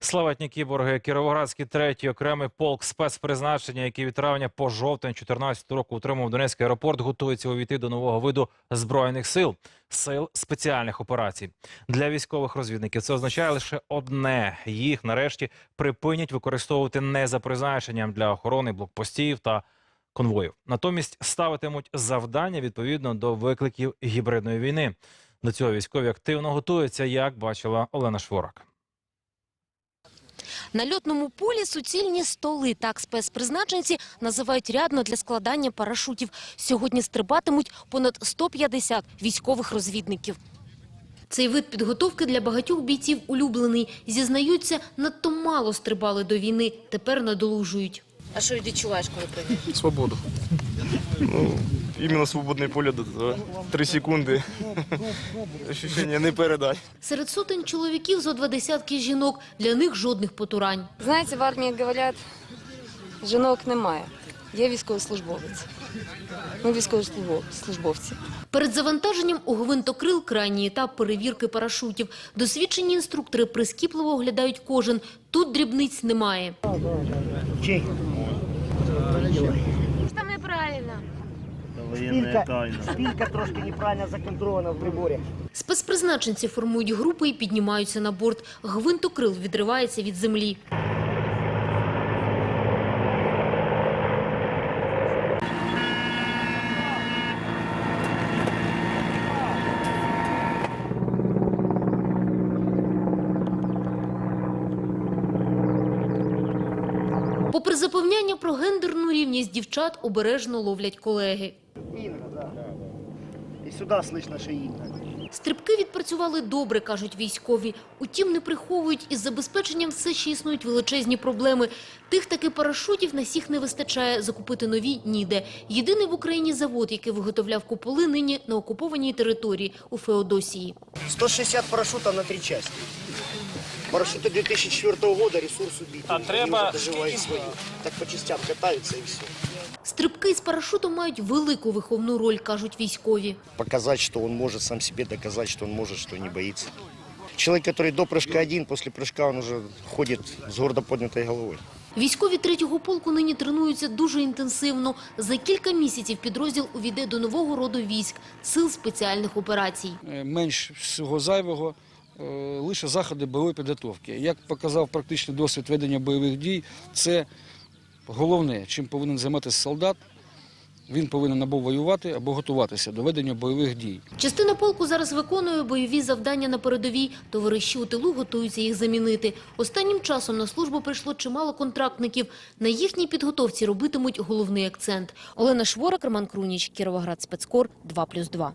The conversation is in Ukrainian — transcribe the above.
Славетні кіборги, Кіровоградський третій окремий полк спецпризначення, який від травня по жовтень 2014 року утримав Донецький аеропорт, готується увійти до нового виду збройних сил сил спеціальних операцій. Для військових розвідників це означає лише одне: їх нарешті припинять використовувати не за призначенням для охорони блокпостів та конвоїв. Натомість ставитимуть завдання відповідно до викликів гібридної війни. До цього військові активно готуються, як бачила Олена Шворак. На льотному полі суцільні столи. Так спецпризначенці називають рядно для складання парашутів. Сьогодні стрибатимуть понад 150 військових розвідників. Цей вид підготовки для багатьох бійців улюблений. Зізнаються, надто мало стрибали до війни. Тепер надолужують. А що відчуваєш, коли приїдеш? Свободу. Ну, іменно свободне поле до 3 секунди. Ощущення не передай. Серед сотень чоловіків зо два десятки жінок. Для них жодних потурань. Знаєте, в армії говорять, жінок немає. Є військовослужбовець. Ми військовослужбовці. Перед завантаженням у гвинтокрил крайній етап перевірки парашутів. Досвідчені інструктори прискіпливо оглядають кожен. Тут дрібниць немає. Там неправильно. Спілька, спілька трошки неправильно законтрована в приборі. Спецпризначенці формують групи і піднімаються на борт. Гвинтокрил відривається від землі. Попри запевняння про гендерну рівність дівчат, обережно ловлять колеги. Інга, да. І сюди слышно, що Інга. Стрибки відпрацювали добре, кажуть військові. Утім, не приховують, із забезпеченням все ще існують величезні проблеми. Тих таки парашутів на всіх не вистачає, закупити нові – ніде. Єдиний в Україні завод, який виготовляв куполи, нині на окупованій території у Феодосії. 160 парашутів на три частини. Парашути 2004 года, ресурс убитий. А треба... доживають свою. Так по частям катаються і все. Стрибки з парашутом мають велику виховну роль, кажуть військові. Показать, что он может сам себе доказать, что он может, что не боится. Человек, который до прыжка один, после прыжка он уже ходит с гордо поднятой головой. Військові третього полку нині тренуються дуже інтенсивно. За кілька місяців підрозділ увійде до нового роду військ – сил спеціальних операцій. е, менш всього зайвого, е, лише заходи бойової підготовки. Як показав практичний досвід ведення бойових дій, це головне, чим повинен займатися солдат. Він повинен або воювати, або готуватися до ведення бойових дій. Частина полку зараз виконує бойові завдання на передовій. Товариші у тилу готуються їх замінити. Останнім часом на службу прийшло чимало контрактників. На їхній підготовці робитимуть головний акцент. Олена Шворак, Роман Круніч, Кіровоград, Спецкор, 2+,2.